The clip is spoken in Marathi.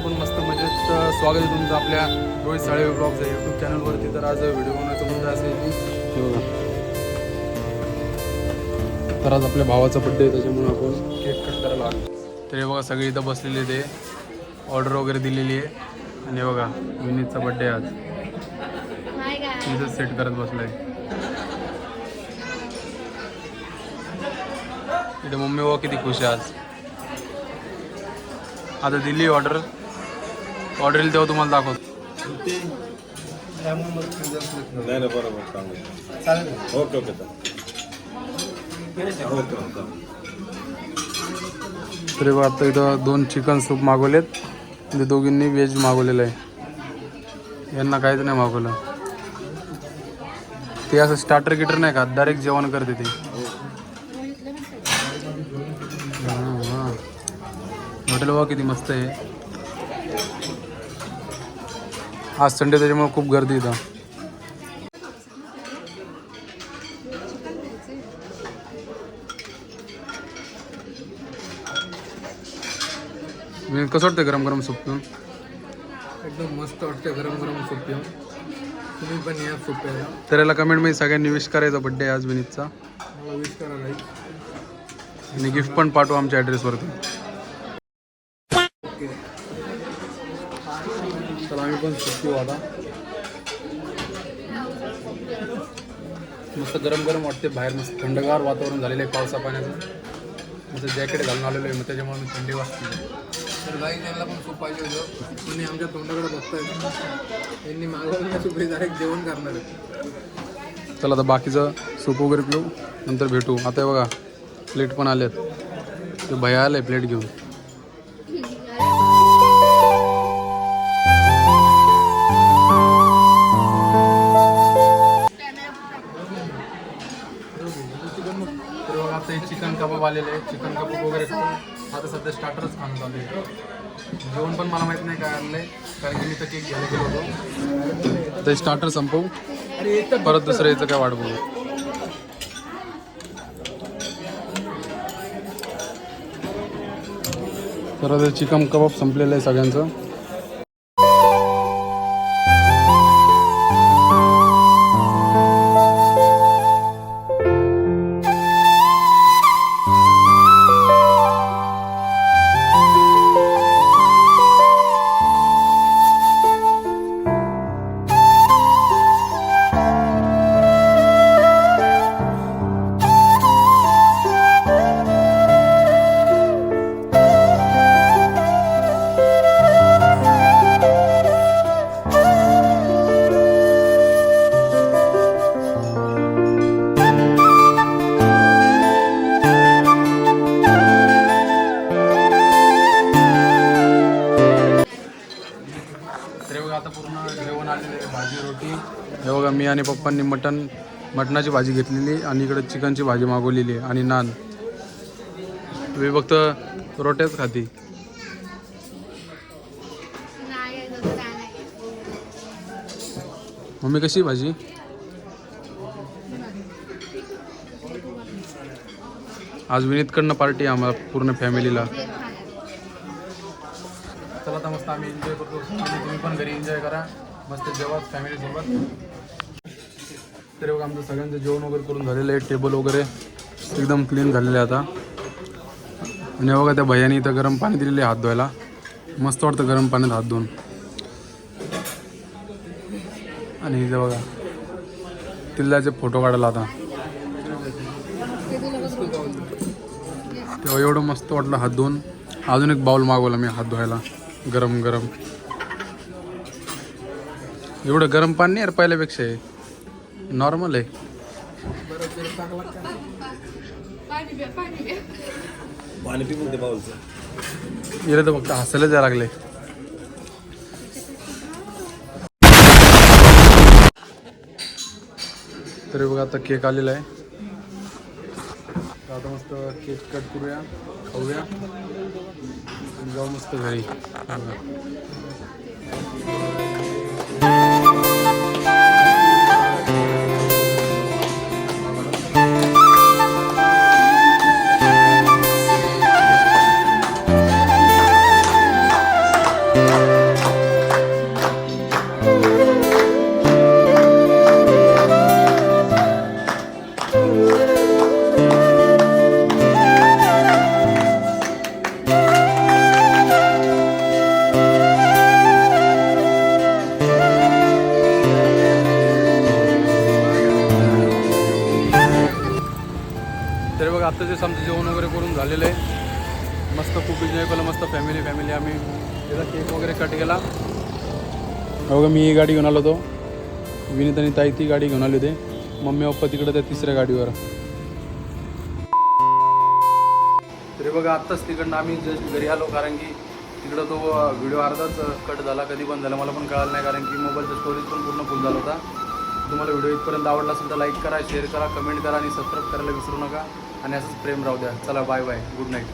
स्वागत आहे तुमचं आपल्या रोहित साळवे ब्लॉगच्या यूट्यूब चॅनलवरती तर आज व्हिडिओ बनवायचा मुद्दा असेल तर आज आपल्या भावाचा बड्डे आहे त्याच्यामुळे आपण केक कट करायला आलो. तर हे बघा सगळे इथं बसलेले ते. ऑर्डर वगैरे दिलेली आहे. आणि बघा विनीतचा बड्डे आहे आज इथं सेट करत बसलाय. इथे मम्मी बाबा किती खुश आहे आज. आता दिली ऑर्डर ऑर्डर येईल तेव्हा तुम्हाला दाखवतो. नाही नाही बरोबर चांगलं ओके ओके चालेल. ओके ओके तरी बघा आता इथं दोन चिकन सूप मागवलेत. आणि दोघींनी व्हेज मागवलेलं आहे. यांना काहीच नाही मागवलं. ते असं स्टार्टर गिटर नाही का? डायरेक्ट जेवण करते ते. हॉटेल बघा किती मस्त आहे. आज संडे त्याच्यामुळे खूप गर्दी इथं. मी कसं वाटतं गरम गरम सूप पिऊन? एकदम मस्त वाटतं गरम गरम सूप पिऊन. तुम्ही पण या सूप प्यायला. तर याला कमेंटमध्ये सगळ्यांनी विश करायचा बड्डे आज विनीतचा. मला विश करा नाही आणि गिफ्ट पण पाठवा आमच्या ॲड्रेसवरती तर आम्ही पण पिऊ आता मस्त गरम गरम वाटते बाहेर मस्त थंडगार वातावरण झालेलं आहे पावसा पाण्याचं. मस्त जॅकेट घालून आलेलो आहे मग त्याच्यामुळे मी थंडी वाजते. तर गाई त्यांना पण सूप पाहिजे होतं. तुम्ही आमच्या तोंडाकडे बघताय. यांनी मागवलं सूप डायरेक्ट जेवण करणार आहे चला आता बाकीचं सूप वगैरे पिऊ नंतर भेटू. आता हे बघा प्लेट पण आलेत. ते भया आले प्लेट घेऊन. तर बघा आता हे चिकन कबाब आलेले आहे चिकन कबाब वगैरे आता सध्या स्टार्टरच खाणं चालू आहे. जेवण पण मला माहीत नाही काय आणलंय. कारण की मी तर केक घ्यायला गेलो होतो. ते स्टार्टर संपवू. परत दुसरं याचं काय वाट बघू? तर चिकन कबाब संपलेलं आहे सगळ्यांचं. आता पूर्ण जेवण आलेलं आहे भाजी रोटी. हे बघा मी आणि पप्पांनी मटन मटणाची भाजी घेतलेली आणि इकडे चिकनची भाजी मागवलेली आहे आणि नान. तुम्ही फक्त रोट्याच खाती. मम्मी कशी भाजी? आज विनीतकडनं पार्टी आहे आम्हाला पूर्ण फॅमिलीला. आता मस्त आम्ही एन्जॉय करतो. आणि तुम्ही पण घरी एन्जॉय करा. मस्त जेवा फॅमिलीसोबत तरी बघा आमचं सगळ्यांचं जेवण वगैरे करून झालेलं आहे टेबल वगैरे एकदम क्लीन झालेलं आहे आता. आणि बघा त्या भैयाने इथं गरम पाणी दिलेले हात धुवायला. मस्त वाटतं गरम पाण्यात हात धुवून. आणि इथं बघा तिल्ल्याचे फोटो काढायला आता. तेव्हा एवढं मस्त वाटलं हात धुवून. अजून एक बाउल मागवला मी हात धुवायला. गरम गरम. एवढं गरम पाणी नाही यार पहिल्यापेक्षा नॉर्मल आहे. पाणी पी म्हणते बाउलचं इकडे तर फक्त हसायला जायला लागले. तरी बघा आता केक आलेला आहे. तर आता मस्त केक कट करूया खाऊया. आणि जाऊ मस्त घरी बघा. तरी जे आत्ताचेच आमचं जेवण वगैरे करून झालेलं आहे मस्त खूप एन्जॉय केलं मस्त फॅमिली फॅमिली आम्ही त्याचा केक वगैरे कट केला. बघा मी ही गाडी घेऊन आलो होतो. विनीत आणि ताई ती गाडी घेऊन आली होते. मम्मी पप्पा तिकडे त्या तिसऱ्या गाडीवर. तरी बघा आत्ताच तिकडनं आम्ही जस्ट घरी आलो कारण की तिकडं तो व्हिडिओ अर्धाच कट झाला कधी पण झाला मला पण कळालं नाही कारण की मोबाईलचा स्टोरेज पण पूर्ण फुल झाला होता. तुम्हाला व्हिडिओ इथपर्यंत आवडला असेल तर लाईक करा शेअर करा कमेंट करा आणि सबस्क्राईब करायला विसरू नका. आणि असंच प्रेम राहू द्या. चला बाय बाय गुड नाईट